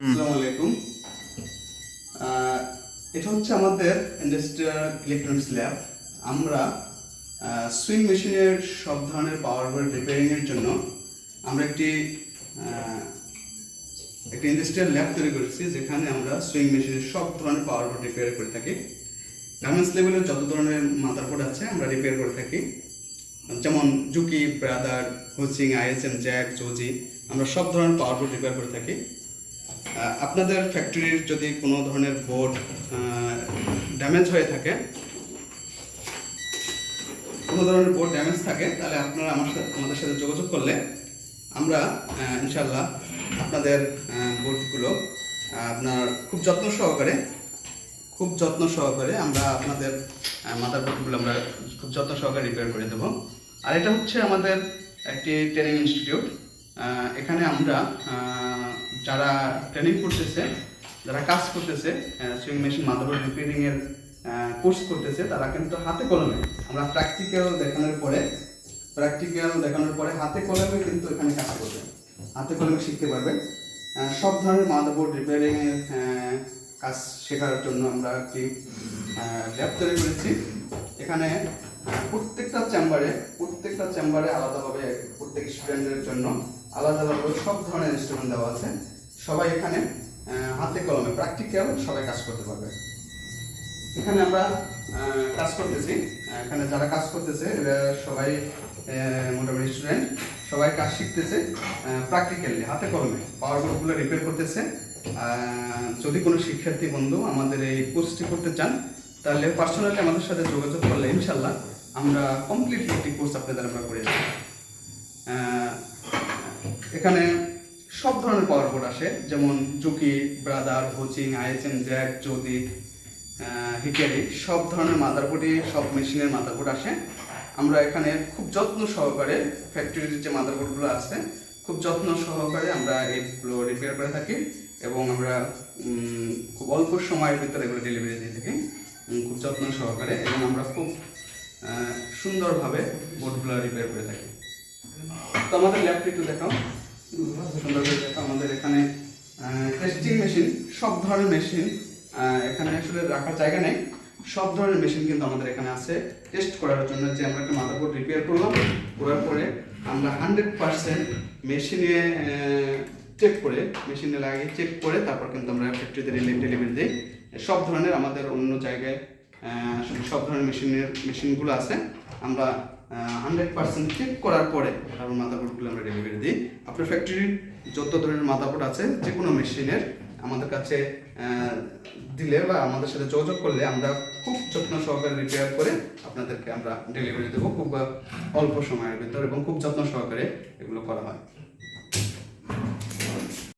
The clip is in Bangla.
আসসালামু এটা হচ্ছে আমাদের ইন্ডাস্ট্রিয়াল ইলেকট্রনিক্স ল্যাব আমরা সুইং মেশিনের সব ধরনের পাওয়ার বোর্ড রিপেয়ারিংয়ের জন্য আমরা একটি একটি ইন্ডাস্ট্রিয়াল ল্যাব তৈরি করেছি, যেখানে আমরা সুইং মেশিনের সব ধরনের পাওয়ার বোর্ড রিপেয়ার করে থাকি। গার্মেন্টস লেভেলের যত ধরনের মাদারবোর্ড আছে, আমরা রিপেয়ার করে থাকি। যেমন জুকি ব্রাদার হোচিং আইএসএম জ্যাক জোজি আমরা সব ধরনের পাওয়ার বোর্ড রিপেয়ার করে থাকি। আপনাদের ফ্যাক্টরির যদি কোনো ধরনের বোর্ড ড্যামেজ হয়ে থাকে, কোনো ধরনের বোর্ড ড্যামেজ থাকে, তাহলে আপনারা আমার সাথে, আমাদের সাথে যোগাযোগ করলে আমরা ইনশাল্লাহ আপনাদের বোর্ডগুলো আপনার খুব যত্ন সহকারে, খুব যত্ন সহকারে আমরা আপনাদের মাদার বোর্ডগুলো আমরা খুব যত্ন সহকারে রিপেয়ার করে দেবো। আর এটা হচ্ছে আমাদের একটি ট্রেনিং ইনস্টিটিউট এখানে আমরা যারা ট্রেনিং করতেছে, যারা কাজ করতেছে সুইং মেশিন মাদারবোর্ড রিপেয়ারিং এর কোর্স করতেছে, তারা কিন্তু হাতে কলমে, আমরা প্র্যাকটিক্যাল দেখানোর পরে প্র্যাকটিক্যাল দেখানোর পরে হাতে কলমে কিন্তু এখানে কাজ করবে, হাতে কলমে শিখতে পারবে। সব ধরনের মাদারবোর্ড রিপেয়ারিং এর কাজ শেখার জন্য আমরা একটি ল্যাব তৈরি করেছি। এখানে প্রত্যেকটা চেম্বারে প্রত্যেকটা চেম্বারে আলাদাভাবে প্রত্যেক স্টুডেন্টের জন্য আলাদা আলাদা সব ধরনের ইনস্ট্রুমেন্ট দেওয়া আছে। সবাই এখানে হাতে কলমে প্র্যাকটিক্যাল সবাই কাজ করতে পারবে। এখানে আমরা কাজ করতেছি। এখানে যারা কাজ করতেছে সবাই মোটামুটি স্টুডেন্ট সবাই কাজ শিখতেছে প্র্যাকটিক্যালি হাতে কলমে। পাওয়ার বোর্ডগুলো রিপেয়ার করতেছে। যদি কোনো শিক্ষার্থী, বন্ধু আমাদের এই কোর্সটি করতে চান, তাহলে পার্সোনালি আমাদের সাথে যোগাযোগ করলে ইনশাল্লাহ আমরা কমপ্লিটলি একটি কোর্স আপনাদের আমরা করে এখানে সব ধরনের পাওয়ার বোর্ড আসে, যেমন জুকি ব্রাদার হোচিং আইএসএম জ্যাক জ্যোতিক হিকারি সব ধরনের মাদারবোর্ডই সব মেশিনের মাদারবোর্ড আসে। আমরা এখানে খুব যত্ন সহকারে ফ্যাক্টরির যে মাদারবোর্ডগুলো আছে, খুব যত্ন সহকারে আমরা এইগুলো রিপেয়ার করে থাকি এবং আমরা খুব অল্প সময়ের ভিতরে এগুলো ডেলিভারি দিয়ে থাকি। খুব যত্ন সহকারে এবং আমরা খুব সুন্দরভাবে বোর্ডগুলো রিপেয়ার করে থাকি। তো আমাদের ল্যাবটি একটু দেখাও। আমাদের এখানে টেস্টিং মেশিন সব ধরনের মেশিন এখানে আসলে রাখার জায়গা নেই। সব ধরনের মেশিন কিন্তু আমাদের এখানে আছে। টেস্ট করার জন্য যে আমরা একটা মাদারবোর্ড রিপেয়ার করলাম, করার পরে আমরা হান্ড্রেড পার্সেন্ট মেশিনে চেক করে মেশিনে লাগিয়ে চেক করে তারপর কিন্তু আমরা ফ্যাক্টরিতে ডেলিভারি দিই। সব ধরনের আমাদের অন্য জায়গায় সব ধরনের মেশিনের মেশিনগুলো আছে। আমরা হান্ড্রেড পার্সেন্ট চেক করার পরে তারপর মাদারবোর্ডগুলো আমরা ডেলিভারি দিই। আপনার ফ্যাক্টরির যত ধরনের মাদারবোর্ড আছে যে কোনো মেশিনের আমাদের কাছে দিলে বা আমাদের সাথে যোগাযোগ করলে আমরা খুব যত্ন সহকারে রিপেয়ার করে আপনাদেরকে আমরা ডেলিভারি দেবো। খুব অল্প সময়ের ভিতর এবং খুব যত্ন সহকারে এগুলো করা হয়।